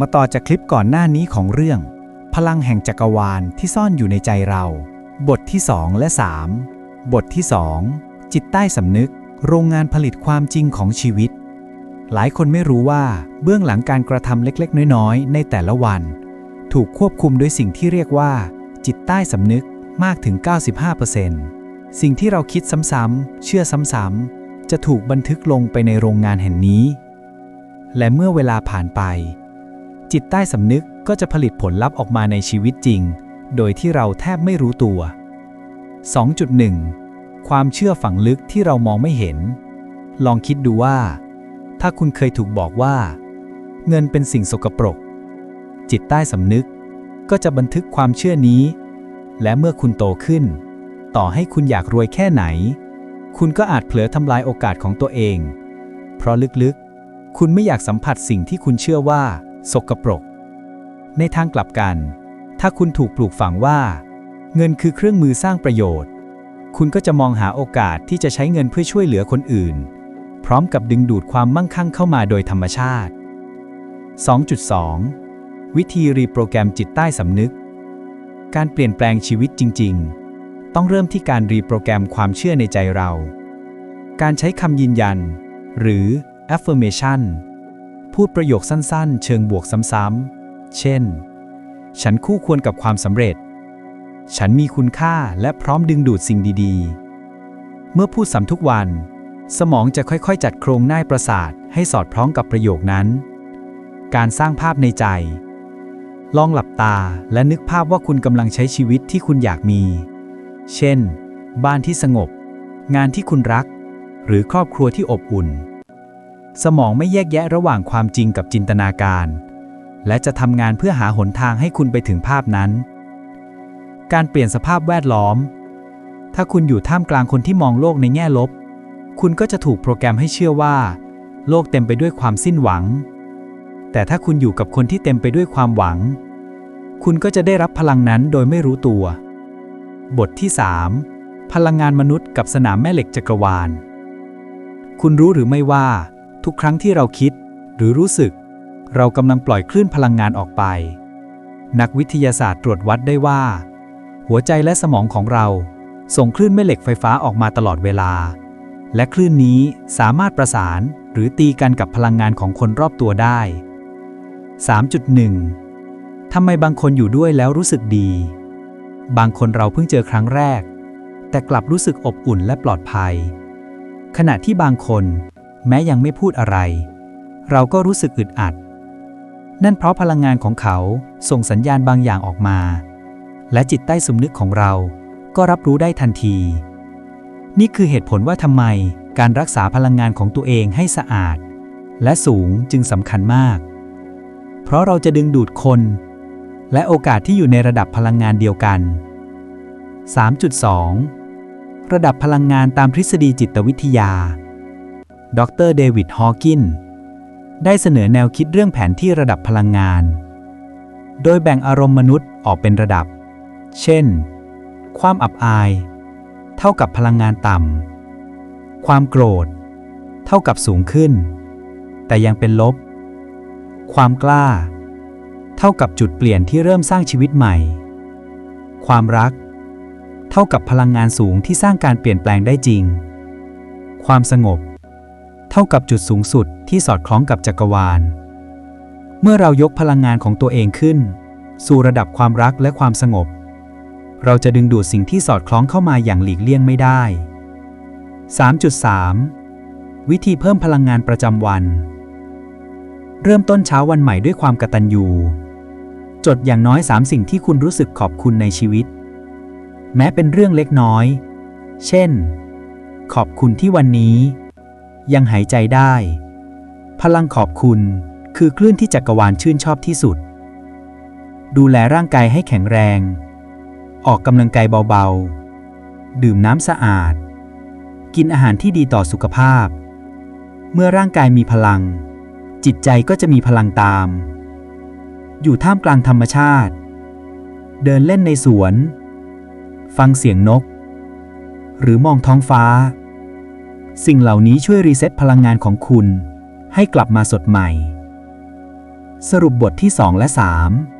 มาต่อจากคลิปก่อนหน้านี้ของเรื่อง พลังแห่งจักรวาลที่ซ่อนอยู่ในใจเรา บทที่ 2 และ 3 บทที่ 2 จิตใต้สำนึก โรงงานผลิตความจริงของชีวิต หลายคนไม่รู้ว่าเบื้องหลังการกระทำเล็กๆ น้อยๆ ในแต่ละวัน ถูกควบคุมโดยสิ่งที่เรียกว่า จิตใต้สำนึกมากถึง 95%สิ่งที่เราคิดซ้ำๆเชื่อซ้ำๆจะถูกบันทึกลงไปในโรงงานแห่งนี้ และเมื่อเวลาผ่านไป จิตใต้สำนึกก็จะผลิตผลลัพธ์ออกมาในชีวิตจริง โดยที่เราแทบไม่รู้ตัว 2.1 ความเชื่อฝังลึกที่เรามองไม่เห็น ลองคิดดูว่า ถ้าคุณเคยถูกบอกว่า เงินเป็นสิ่งสกปรก จิตใต้สำนึกก็จะบันทึกความเชื่อนี้ และเมื่อคุณโตขึ้น ต่อให้คุณอยากรวยแค่ไหน คุณก็อาจเผลอทำลายโอกาสของตัวเอง เพราะลึกๆ คุณไม่อยากสัมผัสสิ่งที่คุณเชื่อว่า สกปรก ในทางกลับกัน ถ้าคุณถูกปลูกฝังว่า เงินคือเครื่องมือสร้างประโยชน์ คุณก็จะมองหาโอกาสที่จะใช้เงินเพื่อช่วยเหลือคนอื่น พร้อมกับดึงดูดความมั่งคั่งเข้ามาโดยธรรมชาติ 2.2 วิธีรีโปรแกรมจิตใต้สำนึก การเปลี่ยนแปลงชีวิตจริง ๆ ต้องเริ่มที่การรีโปรแกรมความเชื่อในใจเรา การใช้คำยืนยัน หรือ affirmation พูดประโยคสั้นๆ เชิงบวกซ้ำๆ เช่น ฉันคู่ควรกับความสำเร็จ ฉันมีคุณค่าและพร้อมดึงดูดสิ่งดีๆ เมื่อพูดซ้ำทุกวัน สมองจะค่อยๆ จัดโครงหน้าประสาทให้สอดคล้องกับประโยคนั้น การสร้างภาพในใจ ลองหลับตาและนึกภาพว่าคุณกำลังใช้ชีวิตที่คุณอยากมี เช่น บ้านที่สงบ งานที่คุณรัก หรือครอบครัวที่อบอุ่น สมองไม่แยกแยะระหว่างความจริงกับจินตนาการ และจะทำงานเพื่อหาหนทางให้คุณไปถึงภาพนั้น การเปลี่ยนสภาพแวดล้อม ถ้าคุณอยู่ท่ามกลางคนที่มองโลกในแง่ลบ คุณก็จะถูกโปรแกรมให้เชื่อว่า โลกเต็มไปด้วยความสิ้นหวัง แต่ถ้าคุณอยู่กับคนที่เต็มไปด้วยความหวัง คุณก็จะได้รับพลังนั้นโดยไม่รู้ตัว บทที่ 3 พลังงานมนุษย์กับสนามแม่เหล็กจักรวาล คุณรู้หรือไม่ว่า ทุกครั้งที่เราคิด หรือรู้สึก เรากำลังปล่อยคลื่นพลังงานออกไป นักวิทยาศาสตร์ตรวจวัดได้ว่า หัวใจและสมองของเราส่งคลื่นแม่เหล็กไฟฟ้าออกมาตลอดเวลา และคลื่นนี้สามารถประสานหรือตีกันกับพลังงานของคนรอบตัวได้ 3.1 ทำไมบางคนอยู่ด้วยแล้วรู้สึกดี บางคนเราเพิ่งเจอครั้งแรก แต่กลับรู้สึกอบอุ่นและปลอดภัย ขณะที่บางคน แม้ยังไม่พูดอะไร เราก็รู้สึกอึดอัด นั่นเพราะพลังงานของเขาส่งสัญญาณบางอย่างออกมา และจิตใต้สำนึกของเราก็รับรู้ได้ทันที นี่คือเหตุผลว่าทำไมการรักษาพลังงานของตัวเองให้สะอาด และสูงจึงสำคัญมาก เพราะเราจะดึงดูดคน และโอกาสที่อยู่ในระดับพลังงานเดียวกัน 3.2 ระดับพลังงานตามทฤษฎีจิตวิทยา ดรเดวิดฮอว์กิน ได้เสนอแนวคิดเรื่องแผนที่ระดับพลังงาน โดยแบ่งอารมณ์มนุษย์ออกเป็นระดับ เช่น ความอับอาย เท่ากับพลังงานต่ำ ความโกรธ เท่ากับสูงขึ้น แต่ยังเป็นลบ ความกล้า เท่ากับจุดเปลี่ยนที่เริ่มสร้างชีวิตใหม่ ความรัก เท่ากับพลังงานสูงที่สร้างการเปลี่ยนแปลงได้จริง ความสงบ ท่ากับจุดสูงสุดที่สอดคล้องกับจักรวาล เมื่อเรายกพลังงานของตัวเองขึ้น สู่ระดับความรักและความสงบ เราจะดึงดูดสิ่งที่สอดคล้องเข้ามาอย่างหลีกเลี่ยงไม่ได้ 3.3 วิธีเพิ่มพลังงานประจำวัน เริ่มต้นเช้าวันใหม่ด้วยความกตัญญูจดอย่างน้อย 3 สิ่งที่คุณรู้สึกขอบคุณในชีวิต แม้เป็นเรื่องเล็กน้อย เช่น ขอบคุณที่วันนี้ ยังหายใจได้ พลังขอบคุณคือคลื่นที่จักรวาลชื่นชอบที่สุด ดูแลร่างกายให้แข็งแรง ออกกำลังกายเบาๆ ดื่มน้ำสะอาด กินอาหารที่ดีต่อสุขภาพ เมื่อร่างกายมีพลัง จิตใจก็จะมีพลังตาม อยู่ท่ามกลางธรรมชาติ เดินเล่นในสวน ฟังเสียงนก หรือมองท้องฟ้า สิ่งเหล่านี้ช่วยรีเซ็ตพลังงานของคุณ ให้กลับมาสดใหม่ สรุปบทที่ 2 และ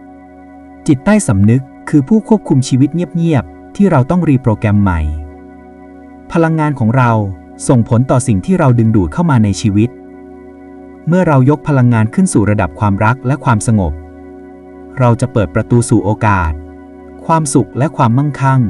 3 จิตใต้สำนึกคือผู้ควบคุมชีวิตเงียบๆ ที่เราต้องรีโปรแกรมใหม่ พลังงานของเราส่งผลต่อสิ่งที่เราดึงดูดเข้ามาในชีวิต เมื่อเรายกพลังงานขึ้นสู่ระดับความรักและความสงบ เราจะเปิดประตูสู่โอกาส ความสุขและความมั่งคั่ง